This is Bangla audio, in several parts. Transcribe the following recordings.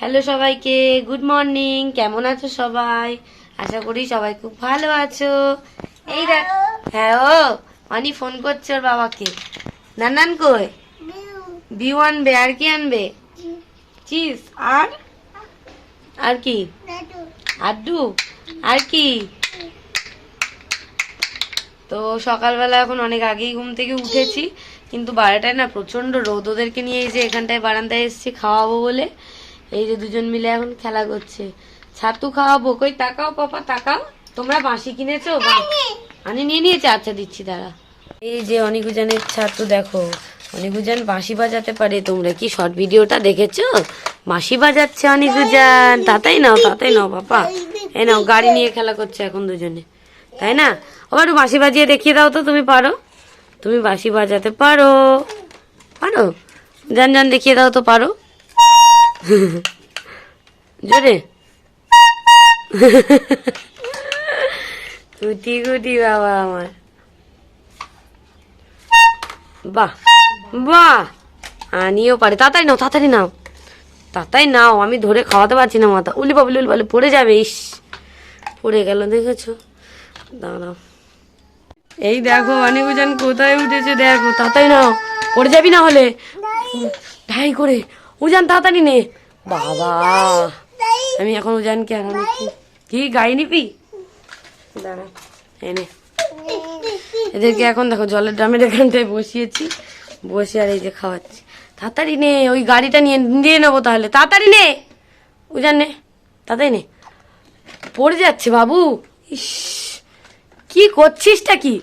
হ্যালো সবাইকে, গুড মর্নিং। কেমন আছো সবাই? আশা করি সবাই খুব ভালো আছো। এই দেখ হ্যাঁ ও অনি ফোন করছে ওর বাবাকে। নানান কই? বিউ আনবে, আর কি আনবে? চিজ, আর? আর কি? আড্ডু, আর কি? তো সকালবেলা এখন অনেক আগেই ঘুম থেকে উঠেছি, কিন্তু বারোটায় না প্রচণ্ড রোদ। ওদেরকে নিয়ে যে এখানটায় বারান্দায় এসেছি খাওয়াবো বলে। এই যে দুজন মিলে এখন খেলা করছে। ছাতু খাওয়াবো। কই তাকাও পাপা তাকাও। তোমরা বাঁশি কিনেছো? আনি। নিয়ে নিয়েছে। আচ্ছা দিচ্ছি দাঁড়া। এই যে অনিকুজানের ছাতু দেখো। অনিকুজান বাঁশি বাজাতে পারে। তোমরা কি শর্ট ভিডিওটা দেখেছ? বাঁশি বাজাচ্ছে অনিকুজান তাতাই নাও তাতাই নাও পাপা। এই নাও গাড়ি নিয়ে খেলা করছে এখন দুজনে। তাই না? আবার একটু বাঁশি বাজিয়ে দেখিয়ে দাও তো তুমি পারো? তুমি বাঁশি বাজাতে পারো। পারো? জান জান দেখিয়ে দাও তো পারো। জোরে। গুটি গুটি বাবা আমার। বাহ বাহ। আনিও পারে। তাড়াতাড়ি নাও তাড়াতাড়ি নাও। তাড়াতাড়ি নাও, আমি ধরে খাওয়াতে পারছি না মাথা। উলি বাবুলি উলি বাবুলি পড়ে যাবে, ইস। পড়ে গেল, দেখেছ? দাঁড়াও। এই দেখো অনিকুজান কোথায় উঠেছে, দেখো। তাড়াতাড়ি নাও, পড়ে যাবি না হলে? ঢাই করে। উজান তাড়াতাড়ি নে। বাবা। আমি এখন উজানকে এখন কি গাই নিবি? দাঁড়া এনে এদেরকে এখন দেখো জলের ড্রামের এখানটায় বসিয়েছি। বসে আর এই যে খাওয়াচ্ছি। তাড়াতাড়ি নে ওই গাড়িটা নিয়ে নিয়ে নেব তাহলে। তাড়াতাড়ি নে। উজান নে তাড়াতাড়ি নে। পড়ে যাচ্ছে বাবু। ইস কি করছিসটা কি?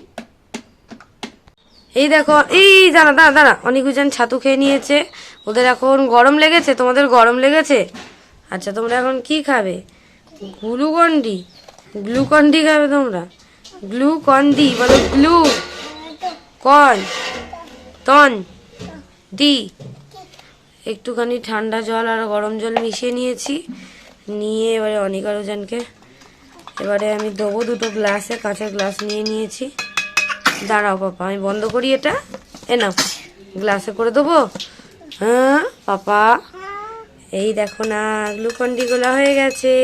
এই দেখো, এই, দাঁড়া দাঁড়া দাঁড়া। অনেকজন ছাতু খেয়ে নিয়েছে। ওদের এখন গরম লেগেছে? তোমাদের গরম লেগেছে? আচ্ছা তোমরা এখন কি খাবে? গ্লুকন্ডি। গ্লুকন্ডি খাবে তোমরা? গ্লুকন্ডি, বলো গ্লু। কন তন। ডি। একটুখানি ঠান্ডা জল আর গরম জল মিশিয়ে নিয়েছি। নিয়ে এবারে অনেক আরোজনকে এবারে আমি দেবো দুটো গ্লাসে, কাঁচা গ্লাস নিয়ে নিয়েছি। দাঁড়াও পাপা, আমি বন্ধ করি এটা। এ নাও, গ্লাসে করে দেবো। হ্যাঁ পাপা। এই দেখো না গ্লুকন্ডি গোলা হয়ে গেছে।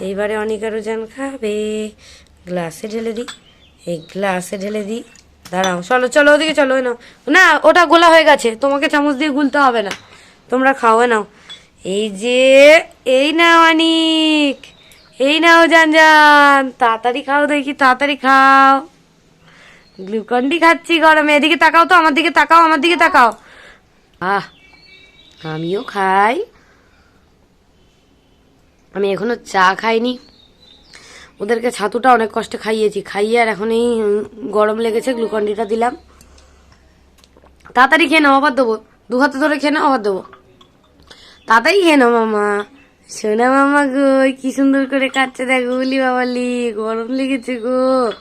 এইবারে অনেক আরও জান খাবে। গ্লাসে ঢেলে দিই। এই গ্লাসে ঢেলে দিই। দাঁড়াও, চলো চলো, ওদিকে চলো নাও। না, ওটা গোলা হয়ে গেছে, তোমাকে চামচ দিয়ে গুলতে হবে না। তোমরা খাও নাও। এই যে, এই নাও অনিক এই নাও, জান জান। তাড়াতাড়ি খাও, দেখি, তাড়াতাড়ি খাও। গ্লুকন্ডি খাচ্ছি গরমে, এদিকে তাকাও তো, আমার দিকে তাকাও, আমার দিকে তাকাও। আহ, আমিও খাই। আমি এখনও চা খাইনি। ওদেরকে ছাতুটা অনেক কষ্টে খাইয়েছি, খাইয়ে আর এখন এই গরম লেগেছে, গ্লুকন্ডিটা দিলাম। তাড়াতাড়ি খেয়ে নাও, আবার দেবো। দু হাতে ধরে খেয়ে নাও, আবার দেবো। তাড়াতাড়ি খেয়ে নাও, মামা। সোনা মামা গো, কি সুন্দর করে কাটছে, দেখো, বলি বাবালি, গরম লেগেছে গো।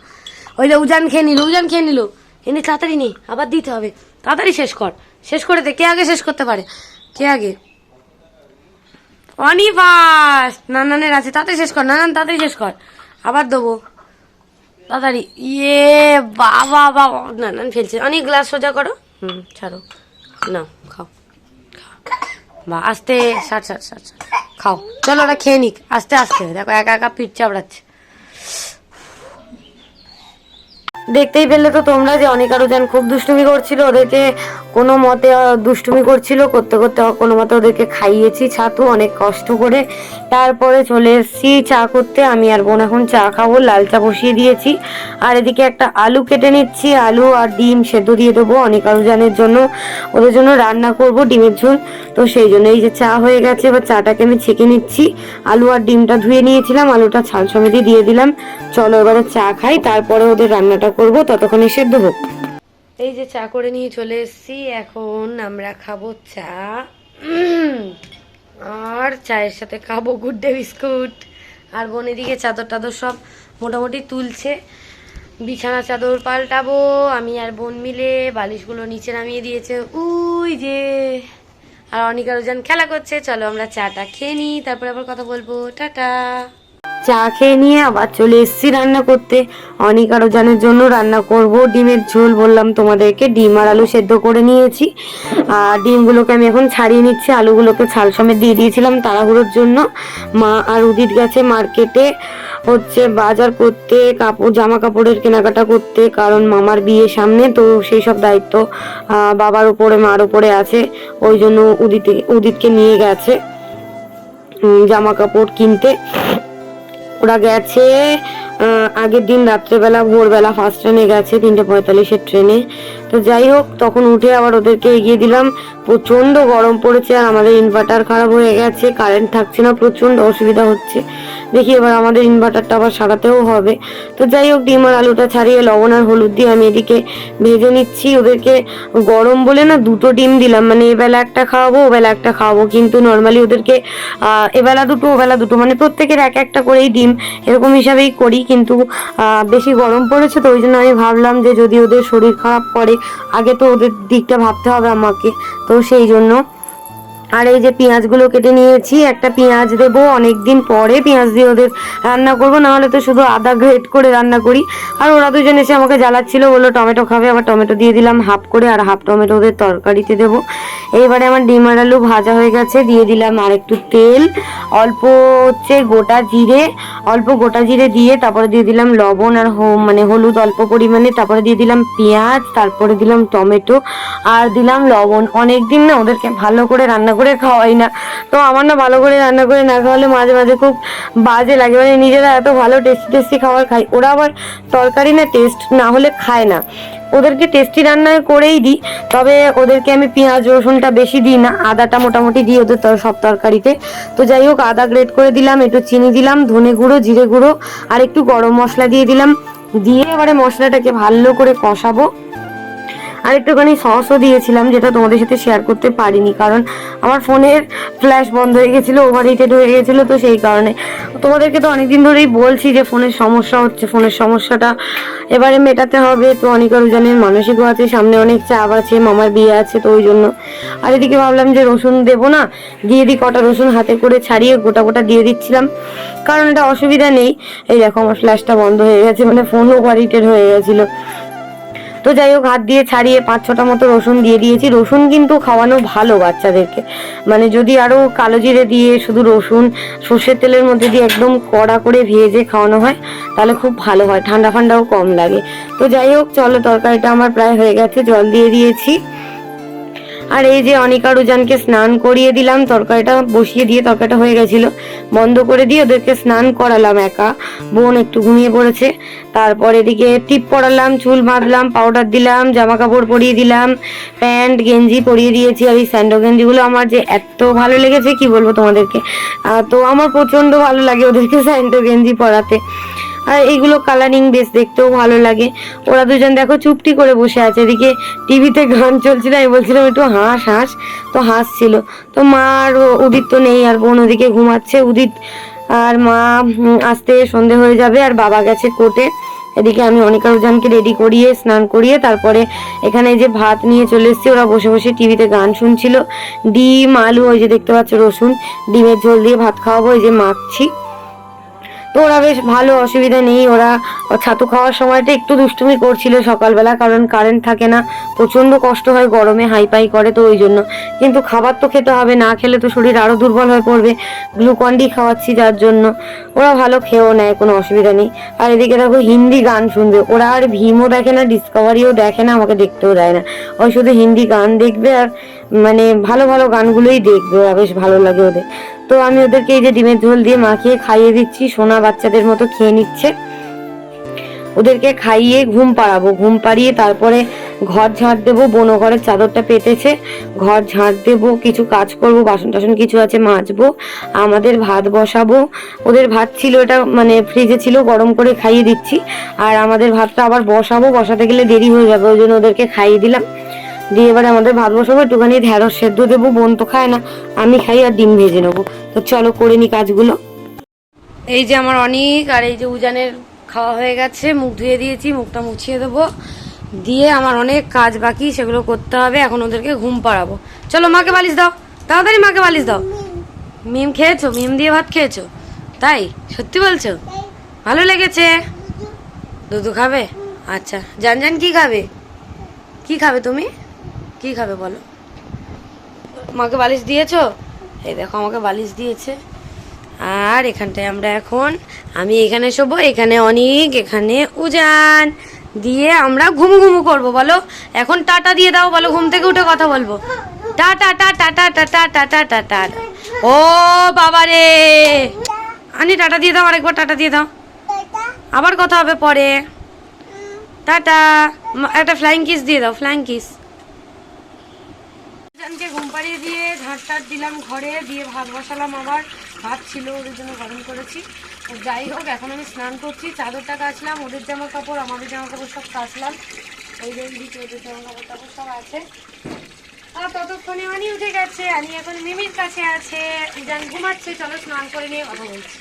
ওই যে উজান খেয়ে নিল, উজান খেয়ে নিল। এনে তাড়াতাড়ি নেই আবার দিতে হবে। তাড়াতাড়ি শেষ কর। শেষ করে দে, কে আগে শেষ করতে পারে? কে আগে? অনি ফার্স্ট নানানের আছে, তাড়াতাড়ি শেষ কর, নানান, তাড়াতাড়ি শেষ কর। আবার দেবো। তাড়াতাড়ি। ইয়ে বাবা বাবা, নানান ফেলছে। অনেক গ্লাস সোজা করো। হুম, ছাড়ো। নাও, খাও। বা, আস্তে সাট সাট সাট সাট। খাও। চলো, ওরা খেয়ে নিক। আস্তে আস্তে। দেখো, একা একা পিঠ চাপড়াচ্ছে। দেখতেই পেলে তো তোমরা যে অনেক আরও যেন খুব দুষ্টুমি করছিল ওদেরকে কোনো মতে দুষ্টুমি করছিল, করতে করতে কোনো মতে ওদেরকে খাইয়েছি ছাতু অনেক কষ্ট করে। তারপরে চলে এসেছি চা করতে। আমি আর বোন এখন চা খাব, লাল চা বসিয়ে দিয়েছি। আর এদিকে একটা আলু কেটে নিচ্ছি, আলু আর ডিম সেদ্ধ দিয়ে দেবো অনেক আলু জানের জন্য। ওদের জন্য রান্না করব ডিমের ঝোল। তো সেই জন্য এই যে চা হয়ে গেছে, এবার চাটাকে আমি ছেঁকে নিচ্ছি। আলু আর ডিমটা ধুয়ে নিয়েছিলাম, আলুটা ছাল সমেতে দিয়ে দিলাম। চলো এবারে চা খাই, তারপরে ওদের রান্নাটা করব, ততক্ষণে সেদ্ধ হোক। এই যে চা করে নিয়ে চলে এসেছি, এখন আমরা খাব চা। আর চায়ের সাথে খাব গুড ডে বিস্কুট। আর বোন এদিকে চাদর টাদর সব মোটামুটি তুলছে। বিছানা চাদর পাল্টাবো, আমি আর বোন মিলে বালিশগুলো নিচে নামিয়ে দিয়েছে। উই যে! আর অনিকা রোজান খেলা করছে, চলো আমরা চাটা খেয়ে নিই, তারপরে আবার কথা বলব। টাটা! চা খেয়ে নিয়ে আবার চলে এসেছি রান্না করতে। অনেক আরও জানের জন্য রান্না করব। ডিমের ঝোল বললাম তোমাদেরকে, ডিম আর আলু সেদ্ধ করে নিয়েছি। আর ডিমগুলোকে আমি এখন ছাড়িয়ে নিচ্ছি। আলুগুলোকে ছাল সমেত দিয়ে দিয়েছিলাম তাড়াহুড়োর জন্য। মা আর উদিত গেছে মার্কেটে হচ্ছে বাজার করতে, কাপড় জামা কাপড়ের কেনাকাটা করতে, কারণ মামার বিয়ে সামনে, তো সেই সব দায়িত্ব বাবার উপরে, মার উপরে আছে। ওই জন্য উদিত, উদিতকে নিয়ে গেছে জামা কাপড় কিনতে। ওরা গেছে আগের দিন রাত্রেবেলা, ভোরবেলা ফার্স্ট ট্রেনে গেছে, তিনটে পঁয়তাল্লিশের ট্রেনে তো যাই হোক, তখন উঠে আবার ওদেরকে এগিয়ে দিলাম। প্রচণ্ড গরম পড়েছে আর আমাদের ইনভার্টার খারাপ হয়ে গেছে কারেন্ট থাকছে না, প্রচণ্ড অসুবিধা হচ্ছে। দেখি এবার আমাদের ইনভার্টারটা আবার সারাতেও হবে। তো যাই হোক, ডিম আর আলুটা ছাড়িয়ে লবণ আর হলুদ দিয়ে আমি এদিকে ভেজে নিচ্ছি। ওদেরকে গরম বলে না দুটো ডিম দিলাম। মানে এবেলা একটা খাওয়াবো, ওবেলা একটা খাওয়াবো। কিন্তু নর্মালি ওদেরকে এবেলা দুটো, ওবেলা দুটো। মানে প্রত্যেকের এক একটা করেই ডিম। এরকম হিসাবেই করি। কিন্তু বেশি গরম পড়েছে তো ওই জন্য আমি ভাবলাম যে যদি ওদের শরীর খারাপ করে, আগে তো ওদের দিকটা ভাবতে হবে আমাকে। তো সেই জন্য আর এই যে পেঁয়াজগুলো কেটে নিয়েছি, একটা পেঁয়াজ দেবো অনেক দিন পরে পেঁয়াজ দিয়ে ওদের রান্না করব, নাহলে তো শুধু আদা গ্রেট করে রান্না করি। আর ওরা দুজন এসে আমাকে জ্বালাচ্ছিল, বলল টমেটো খাবে, আবার টমেটো দিয়ে দিলাম হাফ করে, আর হাফ টমেটো ওদের তরকারিতে দেবো। এইবারে আমার ডিম আর আলু ভাজা হয়ে গেছে, দিয়ে দিলাম আর একটু তেল, অল্প হচ্ছে গোটা জিরে, অল্প গোটা জিরে দিয়ে তারপরে দিয়ে দিলাম লবণ আর মানে হলুদ অল্প পরিমাণে, তারপরে দিয়ে দিলাম পেঁয়াজ, তারপরে দিলাম টমেটো, আর দিলাম লবণ। অনেক দিন না ওদেরকে ভালো করে রান্না করে খাওয়াই না। তো আমার না ভালো করে রান্না করে না খাওয়ালে মাঝে মাঝে খুব বাজে লাগে। মানে নিজেরা এত ভালো টেস্টি টেস্টি খাবার খাই ওরা আবার তরকারি না টেস্ট না হলে খায় না। ওদেরকে টেস্টি রান্না করেই দিই, তবে ওদেরকে আমি পেঁয়াজ, রসুনটা বেশি দিই না, আদাটা মোটামুটি দিই ওদের সব তরকারিতে। তো যাই হোক, আদা গ্রেট করে দিলাম, একটু চিনি দিলাম, ধনে গুঁড়ো, জিরে গুঁড়ো, আর একটু গরম মশলা দিয়ে দিলাম। দিয়ে এবারে মশলাটাকে ভালো করে কষাবো। আর একটুখানি সসও দিয়েছিলাম, যেটা তোমাদের সাথে শেয়ার করতে পারিনি। কারণ আমার ফোনের ফ্ল্যাশ বন্ধ হয়ে গেছিল ওভার হিটেড হয়ে গেছিল, তো সেই কারণে। তোমাদেরকে তো অনেকদিন ধরেই বলছি যে ফোনের সমস্যা হচ্ছে, ফোনের সমস্যাটা এবারে মেটাতে হবে। তো অনেক জনের মানসিকও আছে, সামনে অনেক চাপ আছে, মামার বিয়ে আছে, তো ওই জন্য। আর এদিকে ভাবলাম যে রসুন দেবো না, দিয়ে দিই কটা রসুন হাতে করে ছাড়িয়ে গোটা গোটা দিয়ে দিচ্ছিলাম। কারণ এটা অসুবিধা নেই। এই দেখো, আমার ফ্ল্যাশটা বন্ধ হয়ে গেছে মানে ফোন ওভার হিটেড হয়ে গেছিল। তো যাই হোক, হাত দিয়ে ছাড়িয়ে পাঁচ ছটা মতো রসুন দিয়ে দিয়েছি। রসুন কিন্তু খাওয়ানো ভালো বাচ্চাদেরকে। মানে যদি আরও কালো জিরে দিয়ে শুধু রসুন, সর্ষের তেলের মধ্যে দিয়ে একদম কড়া করে ভেজে খাওয়ানো হয়, তাহলে খুব ভালো হয়। ঠান্ডা ঠান্ডাও কম লাগে। তো যাই হোক, চলো, তরকারিটা আমার প্রায় হয়ে গেছে। জল দিয়ে দিয়েছি। আর এই যে অনিকা রুজানকে স্নান করিয়ে দিলাম, তরকারিটা বসিয়ে দিয়ে তরকারিটা হয়ে গেছিল, বন্ধ করে দিয়ে ওদেরকে স্নান করালাম একা। বোন একটু ঘুমিয়ে পড়েছে, তারপর এদিকে টিপ পরালাম, চুল বাঁধলাম পাউডার দিলাম জামা কাপড় পরিয়ে দিলাম, প্যান্ট, গেঞ্জি পরিয়ে দিয়েছি, আর এই স্যান্ডো গেঞ্জিগুলো আমার যে এত ভালো লেগেছে, কি বলব তোমাদেরকে? তো আমার প্রচণ্ড ভালো লাগে ওদেরকে স্যান্ডো গেঞ্জি পরাতে। আর এইগুলো কালারিং বেশ দেখতেও ভালো লাগে। ওরা দুজন দেখো চুপটি করে বসে আছে। এদিকে টিভিতে গান চলছিল আমি বলছিলাম একটু হাঁস হাঁস। তো হাসছিল। তো মা আর উদিত তো নেই, আর বোন ওদিকে ঘুমাচ্ছে। উদিত আর মা আসতে সন্ধে হয়ে যাবে, আর বাবা গেছে কোর্টে। এদিকে আমি অনিকা রুজানকে রেডি করিয়ে, স্নান করিয়ে, তারপরে এখানে যে ভাত নিয়ে চলে এসেছি, ওরা বসে বসে টিভিতে গান শুনছিল। ডিম, আলু, ওই যে দেখতে পাচ্ছ রসুন। ডিমের ঝোল দিয়ে ভাত খাওয়াবো এই যে মাখছি। তো ওরা বেশ ভালো অসুবিধা নেই। ওরা ছাতু খাওয়ার সময়টা একটু দুষ্টুমি করছিল সকালবেলা, কারণ কারেন্ট থাকে না। প্রচণ্ড কষ্ট হয়, গরমে হাইপাই করে তো ওই জন্য। কিন্তু খাবার তো খেতে হবে, না খেলে তো শরীর আরও দুর্বল হয়ে পড়বে। গ্লুকন ডি খাওয়াচ্ছি যার জন্য। ওরা ভালো খেয়েও নেয়, কোনো অসুবিধা নেই। আর এদিকে দেখো, হিন্দি গান শুনবে। ওরা আর ভীমও দেখে না ডিসকভারিও দেখে না, আমাকে দেখতেও দেয় না। ওই শুধু হিন্দি গান দেখবে আর মানে ভালো ভালো গানগুলোই দেখবে বেশ ভালো লাগে ওদের। তো আমি ওদেরকে এই যে ডিমের ঝোল দিয়ে মাখিয়ে খাইয়ে দিচ্ছি, সোনা বাচ্চাদের মতো খেয়ে নিচ্ছে। ওদেরকে খাইয়ে ঘুম পাড়াবো, ঘুম পাড়িয়ে তারপরে ঘর ঝাঁট দেবো, বনো ঘরের চাদরটা পেতেছে। ঘর ঝাঁট দেবো, কিছু কাজ করব, বাসন টাসন কিছু আছে মাজবো, আমাদের ভাত বসাবো। ওদের ভাত ছিল এটা মানে ফ্রিজে ছিল, গরম করে খাইয়ে দিচ্ছি। আর আমাদের ভাতটা আবার বসাবো, বসাতে গেলে দেরি হয়ে যাবে, ওই জন্য ওদেরকে খাইয়ে দিলাম। দিয়ে এবারে আমাদের ভাত বসাবো একটুখানি ঢেঁড়স সেদ্ধ দেবো, বোন তো খায় না, আমি খাই আর ডিম ভেজে নেব। তো চলো করে নি কাজগুলো। এই যে আমার অনেক আর এই যে উজানের খাওয়া হয়ে গেছে, মুখ ধুয়ে দিয়েছি, মুখটা মুছিয়ে দেবো। দিয়ে আমার অনেক কাজ বাকি, সেগুলো করতে হবে, এখন ওদেরকে ঘুম পাড়াবো। চলো মাকে বালিশ দাও, তাড়াতাড়ি মাকে বালিশ দাও। মিম খেয়েছো? মিম দিয়ে ভাত খেয়েছো? তাই? সত্যি বলছো? ভালো লেগেছে? দুধু খাবে? আচ্ছা জান জান কি খাবে? কি খাবে তুমি? কি খাবে বলো মাকে বালিশ দিয়েছ এই দেখো আমাকে বালিশ দিয়েছে আর এখানটায় আমরা এখন আমি এখানে শোবো এখানে অনেক এখানে উজান দিয়ে আমরা ঘুমু ঘুমু করব বলো এখন টাটা দিয়ে দাও বলো ঘুম থেকে উঠে কথা বলব ta-ta ta-ta ta-ta ta-ta ta-ta ta-ta ও বাবা রে আনি টাটা দিয়ে দাও আরেকবার টাটা দিয়ে দাও আবার কথা হবে পরে টাটা একটা ফ্লাইং কিস দিয়ে দাও ফ্লাইং কিস জানকে ঘুম পাড়িয়ে দিয়ে ঝাঁট টাট দিলাম ঘরে, দিয়ে ভাত বসালাম আবার। ভাত ছিল ওদের জন্য গরম করেছি। যাই হোক, এখন আমি স্নান করছি। চাদরটা কাচলাম, ওদের জামা কাপড় আমাদের জামা কাপড় সব কাচলাম। ওই দিকে ওদের জামা কাপড় টাপড় সব আছে। আর ততক্ষণে আনি উঠে গেছে। আনি এখন মিমির কাছে আছে। জান ঘুমাচ্ছে। চলো স্নান করে নিয়ে কথা বলছি।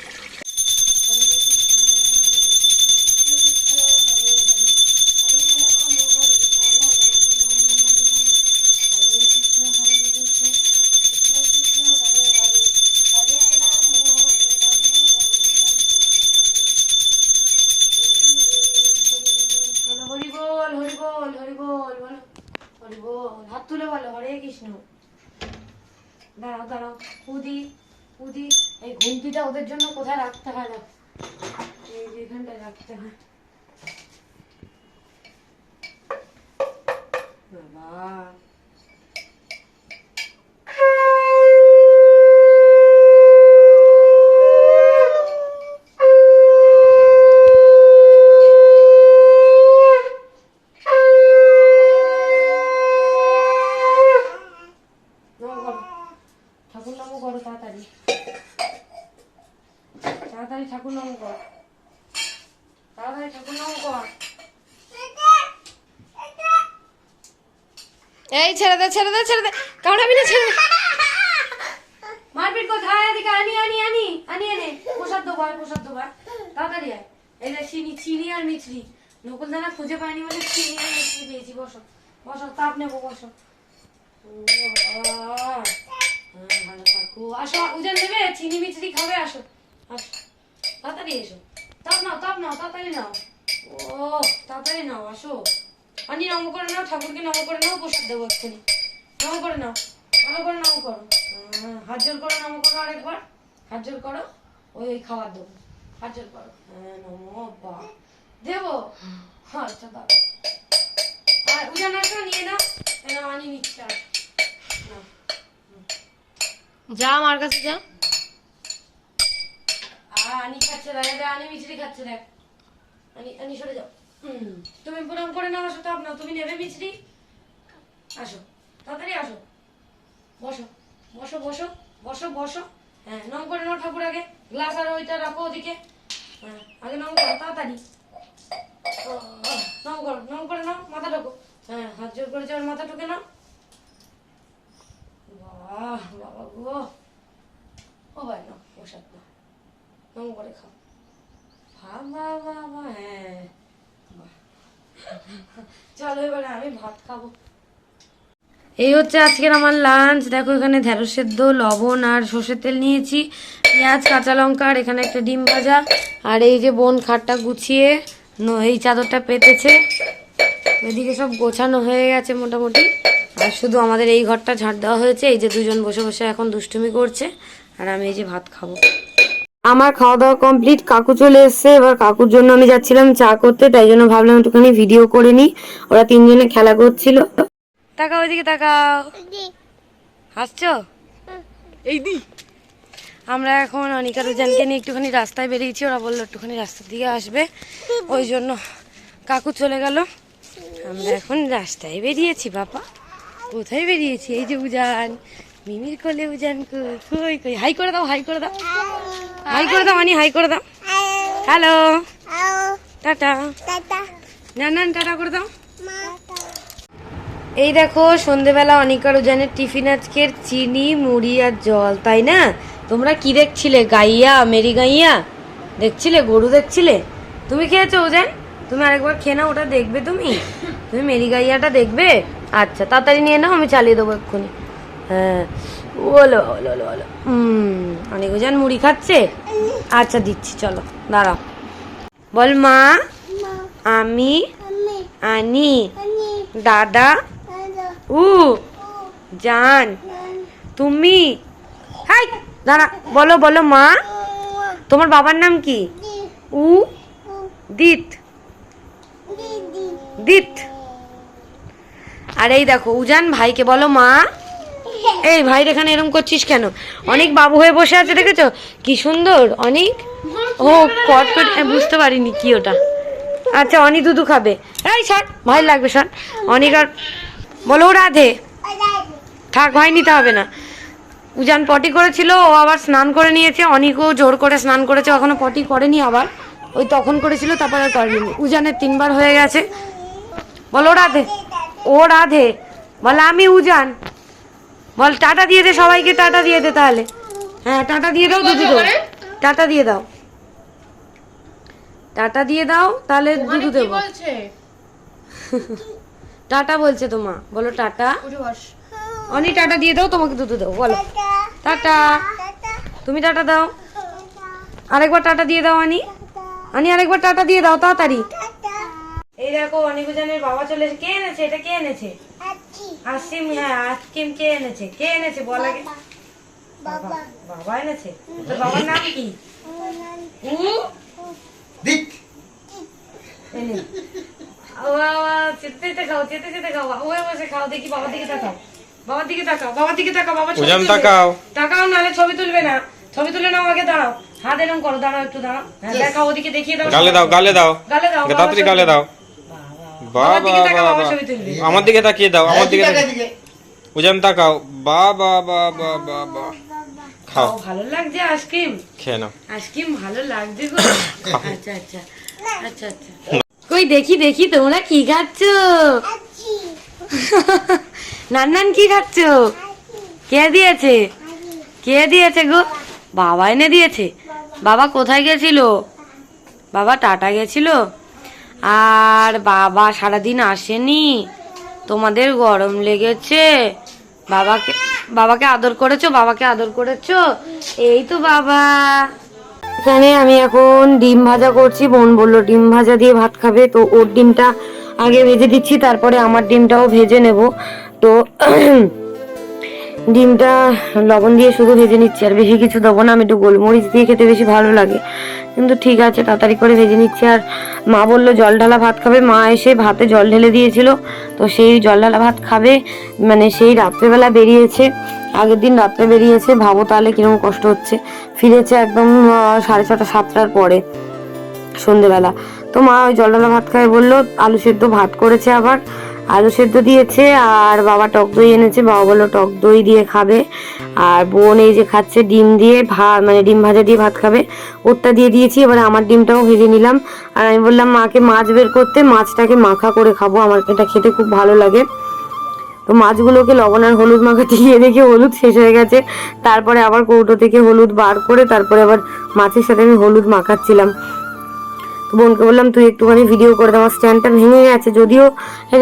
দাঁড়াও দাঁড়াও। উদি উদি এই ঘুমটিটা ওদের জন্য কোথায় রাখতে হয় না? এই যে এখানটায় রাখতে হয়। বাবা নমো করো ঠাকুর নামও করো তাড়াতাড়ি তাড়াতাড়ি ঠাকুর নামও কর তাড়াতাড়ি ঠাকুর নামও কর এই ছেড়ে দে ছেড়ে দে ছেড়ে দে। কামড়াবি না ছেড়ে মারপিট কোথায় এদিকে আনি আনি আনি আনি এনে। প্রসাদ দেবো আর প্রসাদ দেবো। তাড়াতাড়ি আয়। এই যে চিনি চিনি আর মিছরি। নকুল দানা খুঁজে পাইনি বলে চিনি আর মিছরি পেয়েছি। বসো বসো তাপ নেব বসো। হ্যাঁ, ভালো থাকো। আসো উজান নেবে চিনি মিচড়ি খাবে আসো। আসো। তাড়াতাড়ি এসো। তাপ নাও তাপ নাও তাড়াতাড়ি নাও। ও তাড়াতাড়ি নাও আসো। আনি নম করে নাও ঠাকুরকে নম করে নাও প্রসাদ দেবো এক্ষুনি। নম করে নাও ভালো করে নম করো। হ্যাঁ, হাত জোর করো নম করো আরেকবার। হাত জোর করো ওই ওই খাবার দেবো। হাত জোর করো। হ্যাঁ নমো বা দেবো? আচ্ছা দাও। আর উজান আসো নিয়ে নাও। নাও আনি নিচ্ছে নাও। যা আমার কাছে যা। আনি খাচ্ছে দেখ দেখ আনি মিছরি খাচ্ছে, দেখ। আনি আনি, সরে যাও। তুমি প্রণাম করে নাও, আসো তো না তুমি নেবে মিছরি। আসো, তাড়াতাড়ি আসো। বসো বসো বসো বসো বসো। হ্যাঁ নম করে নাও ঠাকুর আগে। গ্লাস আর ওইটা রাখো ওদিকে। হ্যাঁ আগে নম করো, তাড়াতাড়ি। নম করো, নম করে নাও, মাথা ঢোকো। হ্যাঁ হাত জোর করে যাওয়ার মাথা ঢুকে নাও। বাহ, বাবা গো। ও ভাই নাও প্রসাদ নাও হ্যাঁ। এই হচ্ছে আজকের আমার লাঞ্চ দেখো, এখানে ঢেঁড়স সেদ্ধ, লবণ আর সর্ষের তেল নিয়েছি। পেঁয়াজ, কাঁচা লঙ্কা আর এখানে একটা ডিম ভাজা। আর এই যে বোন খাটটা গুছিয়ে এই চাদরটা পেতেছে। এদিকে সব গোছানো হয়ে গেছে মোটামুটি। আর শুধু আমাদের এই ঘরটা ঝাড় দেওয়া হয়েছে। এই যে দুজন বসে বসে এখন দুষ্টুমি করছে। আর আমি এই যে ভাত খাব। আমার খাওয়া দাওয়া কমপ্লিট কাকু চলে এসছে। এবার কাকুর জন্য আমি যাচ্ছিলাম চা করতে তাই জন্য ভাবলাম একটুখানি ভিডিও করে নিই ওরা তিনজনে খেলা করছিল। তাকাও ওইদিকে তাকাও। হাসছো? এই দি আমরা এখন অনিকা রুজানকে নিয়ে একটুখানি রাস্তায় বেরিয়েছি। ওরা বলল একটুখানি রাস্তার দিকে আসবে। ওই জন্য কাকু চলে গেল। আমরা এখন রাস্তায় বেরিয়েছি বাবা। কোথায় বেরিয়েছি? এই যে উজান। মিমির কোলে উজান কই কই? হাই করে দাও হাই করে দাও। হাই করে দাও অনি হাই করে দাও। হ্যালো। টাটা। না না টাটা করে দাও। এই দেখো সন্ধেবেলা অনিকার উজানের টিফিন আজকের চিনি মুড়ি আর জল তাই না? তোমরা কি দেখছিলে? গাইয়া মেরি গাইয়া? দেখছিলে? গরু দেখছিলে? তুমি খেয়েছো উজান? তুমি আরেকবার খেয়ে নাও ওটা দেখবে তুমি? তুমি মেরি গাইয়াটা দেখবে? আচ্ছা তাড়াতাড়ি নিয়ে নাও আমি চালিয়ে দেবো এক্ষুনি। হ্যাঁ। ওলো ওলো ওলো ওলো। হুম অনেক ওজন মুড়ি খাচ্ছে। আচ্ছা দিচ্ছি চলো দাঁড়াও। বল মা আমি আনি। দাদা উ জান। তুমি হাই দাঁড়া বলো বলো মা। তোমার বাবার নাম কি? উ দিত। দিত। আর এই দেখো উজান ভাইকে বলো মা। এই ভাইর এখানে এরম করছিস কেন? অনেক বাবু হয়ে বসে আছে, দেখেছ? কি সুন্দর, অনেক? ও কট কট বুঝতে পারিনি কি ওটা। আচ্ছা অনি দুধু খাবে। এই স্যার ভাই লাগবে স্যার অনেক আর বলো রাধে। থাক ভাই নিতে হবে না। উজান পটি করেছিল, ও আবার স্নান করে নিয়েছে। অনেকও জোর করে স্নান করেছে এখনও পটি করেনি আবার। ওই তখন করেছিল, তারপর আর করেনি। উজানের তিনবার হয়ে গেছে। বলো, রাধে। ও রাধে। বল, আমি উজান। বল টাটা দিয়ে দে সবাইকে টাটা দিয়ে দে তাহলে। হ্যাঁ টাটা দিয়ে দাও দুধু দেবো টাটা দিয়ে দাও। টাটা দিয়ে দাও তাহলে দুধু কি দেবো বলছে? টাটা বলছে তোমা। বলো টাটা। অনি টাটা দিয়ে দাও তোমাকে দুধু দেবো বলো। টাটা। তুমি টাটা দাও। আরেকবার টাটা দিয়ে দাও আনি আনি আরেকবার টাটা দিয়ে দাও তাড়াতাড়ি। এই দেখো অনিকুজানের বাবা চলে এসে কে এনেছে? এটা কে এনেছে? আসিম হ্যাঁ আসকিম কে এনেছে? কে এনেছে? বল আগে। বাবা। বাবা। এনেছে? তোর বাবার নাম কি? দিক। এনে। ও চেতে চেতে খাও চেতে চেতে খাও। ওই বসে খাও দেখি বাবার দিকে তাকাও। বাবার দিকে তাকাও বাবার দিকে তাকাও বাবা ছবি। তাকাও। তাকাও ছবি তুলবে না। ছবি তুলে নাও আগে দাঁড়াও। হাত এরকম করো দাঁড়াও একটু দাঁড়াও। হ্যাঁ দেখাও ওদিকে দেখিয়ে দাও। গালে দাও গালে দাও। গালে দাও তাড়াতাড়ি গালে দাও। বাবার বাবা বাবা। আমার দিকে তাকিয়ে দাও আমার দিকে তাকিয়ে- উজান তাকাও। বা বা বা বা বা বা খাও। খাও ভালো লাগছে আইসক্রিম? খেয়ে নাও। আইসক্রিম ভালো লাগছে গো। আচ্ছা আচ্ছা আচ্ছা আচ্ছা। কই দেখি দেখি তোমরা কি খাচ্ছ? নান্নান কি খাচ্ছ? কে দিয়েছে? কে দিয়েছে গো? বাবা এনে দিয়েছে। বাবা কোথায় গেছিল? বাবা টাটা গেছিল? আর বাবা সারাদিন আসেনি। তোমাদের গরম লেগেছে। বাবাকে বাবাকে আদর করেছ? বাবাকে আদর করেছ? এই তো বাবা। এখানে আমি এখন ডিম ভাজা করছি। বোন বলল, ডিম ভাজা দিয়ে ভাত খাবে। তো ওর ডিমটা আগে ভেজে দিচ্ছি, তারপরে আমার ডিমটাও ভেজে নেব। তো ডিমটা লবণ দিয়ে শুধু ভেজে নিচ্ছি, আর বেশি কিছু দেবো না, আমি একটু গোলমরিচ দিয়ে খেতে বেশি ভালো লাগে। কিন্তু ঠিক আছে, তাড়াতাড়ি করে ভেজে নিচ্ছি। আর মা বলল, জল ঢালা ভাত খাবে। মা এসে ভাতে জল ঢেলে দিয়েছিল, তো সেই জল ঢালা ভাত খাবে মানে সেই রাত্রেবেলা বেরিয়েছে। আগের দিন রাত্রে বেরিয়েছে, ভাবো তাহলে কীরকম কষ্ট হচ্ছে। ফিরেছে একদম সাড়ে ছটা, সাতটার পরে, সন্ধেবেলা। তো মা ওই জল ঢালা ভাত খাবে বলল, আলু সেদ্ধ ভাত করেছে আবার। আলু সেদ্ধ দিয়েছে, আর বাবা টক দই এনেছে। বাবা বলল, টক দই দিয়ে খাবে। আর বোন এই যে খাচ্ছে ডিম দিয়ে ভাত মানে ডিম ভাজা দিয়ে ভাত খাবে। ওরটা দিয়ে দিয়েছি, এবারে আমার ডিমটাও ভেজে নিলাম। আর আমি বললাম, মাকে মাছ বের করতে, মাছটাকে মাখা করে খাব। আমার এটা খেতে খুব ভালো লাগে। তো মাছগুলোকে লবণ আর হলুদ মাখাতে গিয়ে দেখে হলুদ শেষ হয়ে গেছে। তারপরে আবার কৌটো থেকে হলুদ বার করে, তারপরে আবার মাছের সাথে আমি হলুদ মাখাচ্ছিলাম। তো বোনকে বললাম, তুই একটুখানি ভিডিও করে দে, আমার স্ট্যান্ডটা ভেঙে গেছে। যদিও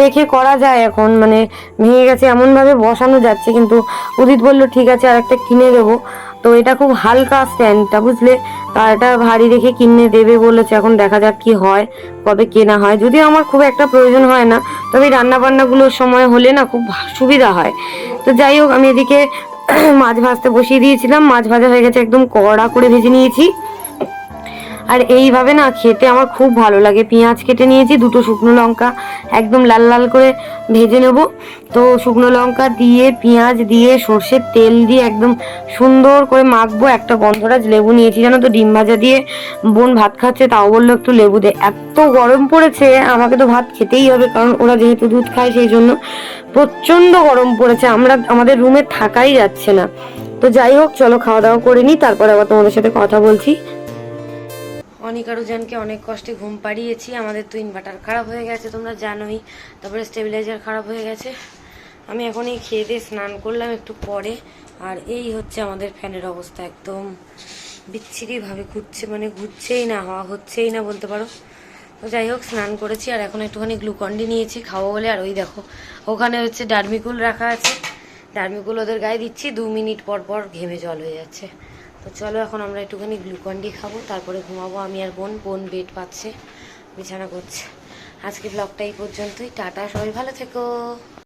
রেখে করা যায় এখন মানে ভেঙে গেছে, এমনভাবে বসানো যাচ্ছে, কিন্তু উদিত বলল, ঠিক আছে আর একটা কিনে দেবো। তো এটা খুব হালকা স্ট্যান্ডটা বুঝলে? তার এটা ভারী রেখে কিনে দেবে বলেছে, এখন দেখা যাক কি হয়, কবে কেনা হয়। যদিও আমার খুব একটা প্রয়োজন হয় না, তবে রান্না বান্নাগুলোর সময় হলে না খুব সুবিধা হয়। তো যাই হোক, আমি এদিকে মাছ ভাজতে বসিয়ে দিয়েছিলাম, মাছ ভাজা হয়ে গেছে, একদম কড়া করে ভেজে নিয়েছি। আর এইভাবে না খেতে আমার খুব ভালো লাগে। পেঁয়াজ কেটে নিয়েছি, দুটো শুকনো লঙ্কা, একদম লাল লাল করে ভেজে নেব। তো শুকনো লঙ্কা দিয়ে, পেঁয়াজ দিয়ে, সর্ষের তেল দিয়ে একদম সুন্দর করে মাখবো। একটা গন্ধরাজ লেবু নিয়েছি জানো তো, ডিম ভাজা দিয়ে। বোন ভাত খাচ্ছে, তাও বলল একটু লেবু দে। এত গরম পড়েছে, আমাকে তো ভাত খেতেই হবে, কারণ ওরা যেহেতু দুধ খায় সেই জন্য। প্রচণ্ড গরম পড়েছে, আমরা আমাদের রুমে থাকাই যাচ্ছে না। তো যাই হোক, চলো খাওয়া দাওয়া করে নিই, তারপর আবার তোমাদের সাথে কথা বলছি। অনিকারুজানকে অনেক কষ্টে ঘুম পাড়িয়েছি। আমাদের তো ইনভার্টার খারাপ হয়ে গেছে, তোমরা জানোই। তারপরে স্টেবিলাইজার খারাপ হয়ে গেছে। আমি এখন এই খেয়ে দিয়ে স্নান করলাম একটু পরে। আর এই হচ্ছে আমাদের ফ্যানের অবস্থা একদম। বিচ্ছিরিভাবে ঘুরছে মানে ঘুরছেই না, হওয়া হচ্ছেই না বলতে পারো। তো যাই হোক, স্নান করেছি আর এখন একটুখানি গ্লুকন্ডি নিয়েছি খাব বলে। আর ওই দেখো, ওখানে হচ্ছে ডার্মিকুল রাখা আছে। ডার্মিগুলো ওদের গায়ে দিচ্ছি, দু মিনিট পর পর ঘেমে জল হয়ে যাচ্ছে। তো চলো এখন আমরা একটুখানি গ্লুকন্ডি খাব, তারপরে ঘুমাবো। আমি আর বোন বোন বেড পাচ্ছে, বিছানা করছে। আজকে ব্লগটা এই পর্যন্তই। টাটা, সবাই ভালো থেকো।